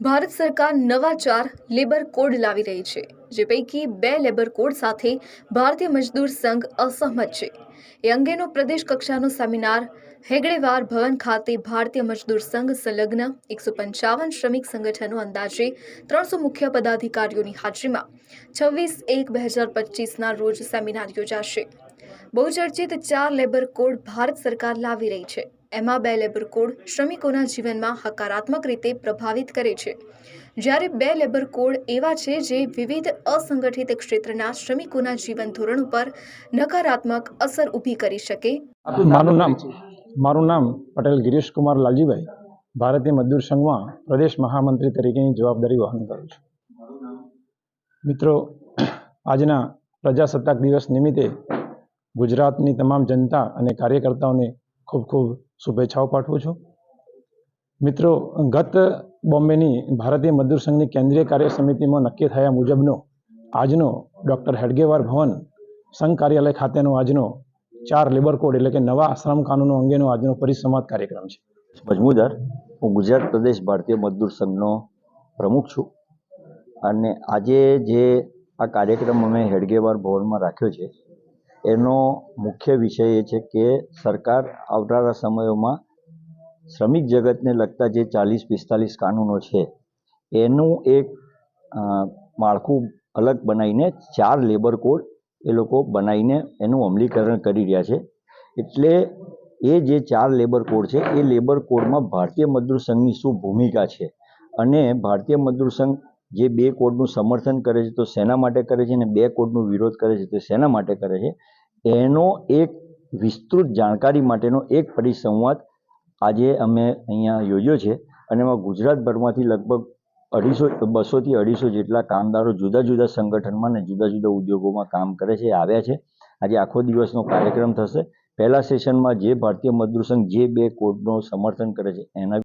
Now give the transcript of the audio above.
ભારત સરકાર નવા ચાર લેબર કોડ લાવી રહી છે, જે પૈકી બે લેબર કોડ સાથે ભારતીય મજદૂર સંઘ અસહમત છે. એ અંગેનો પ્રદેશ કક્ષાનો સેમિનાર હેગડેવાર ભવન ખાતે ભારતીય મજદૂર સંઘ સંલગ્ન એકસો પંચાવન શ્રમિક સંગઠનો અંદાજે ત્રણસો મુખ્ય પદાધિકારીઓની હાજરીમાં છવ્વીસ એક બે હજાર પચીસના રોજ સેમિનાર યોજાશે. બહુચર્ચિત ચાર લેબર કોડ ભારત સરકાર લાવી રહી છે. એમાં બે લેબર કોડ શ્રમિકોના જીવનમાં હકારાત્મક રીતે પ્રભાવિત કરે છે. જ્યારે બે લેબર કોડ એવા છે જે વિવિધ અસંગઠિત ક્ષેત્રના શ્રમિકોના જીવન ધોરણ ઉપર નકારાત્મક અસર ઊભી કરી શકે. મારું નામ મારું નામ પટેલ ગિરીશ કુમાર લાલજીભાઈ. ભારતીય મજદૂર સંઘમાં પ્રદેશ મહામંત્રી તરીકેની જવાબદારી વહન કરું છું. મિત્રો, આજના પ્રજાસત્તાક દિવસ નિમિત્તે ગુજરાતની તમામ જનતા અને કાર્યકર્તાઓને ખૂબ ખૂબ શુભેચ્છાઓ પાઠવું છું. મિત્રો, ગત બોમ્બેની ભારતીય મજદૂર સંઘની કેન્દ્રીય કાર્ય સમિતિમાં નક્કી થયા મુજબનો આજનો ડૉક્ટર હેડગેવાર ભવન સંઘ કાર્યાલય ખાતેનો આજનો ચાર લેબર કોડ એટલે કે નવા શ્રમ કાનૂનો અંગેનો આજનો પરિસંવાદ કાર્યક્રમ છે. મજમુદાર, હું ગુજરાત પ્રદેશ ભારતીય મજદૂર સંઘનો પ્રમુખ છું અને આજે જે આ કાર્યક્રમ અમે હેડગેવાર ભવનમાં રાખ્યો છે એનો મુખ્ય વિષય એ છે કે સરકાર આવનારા સમયોમાં શ્રમિક જગતને લગતા જે ચાલીસ પિસ્તાલીસ કાનૂનો છે, એનું એક માળખું અલગ બનાવીને ચાર લેબર કોડ એ લોકો બનાવીને એનું અમલીકરણ કરી રહ્યા છે. એટલે એ જે ચાર લેબર કોડ છે, એ લેબર કોડમાં ભારતીય મજદૂર સંઘની શું ભૂમિકા છે? અને ભારતીય મજદૂર સંઘ જે બે કોડનું સમર્થન કરે છે, તો શેના માટે કરે છે અને બે કોડનું વિરોધ કરે છે, તો શેના માટે કરે છે? એનો એક વિસ્તૃત જાણકારી માટેનો એક પરિસંવાદ આજે અમે અહીંયા યોજ્યો છે અને એમાં ગુજરાતભરમાંથી લગભગ અઢીસો, બસોથી અઢીસો જેટલા કામદારો જુદા જુદા સંગઠનમાં અને જુદા જુદા ઉદ્યોગોમાં કામ કરે છે, આવ્યા છે. આજે આખો દિવસનો કાર્યક્રમ થશે. પહેલા સેશનમાં જે ભારતીય મજદૂર સંઘ જે બે કોડનો સમર્થન કરે છે, એના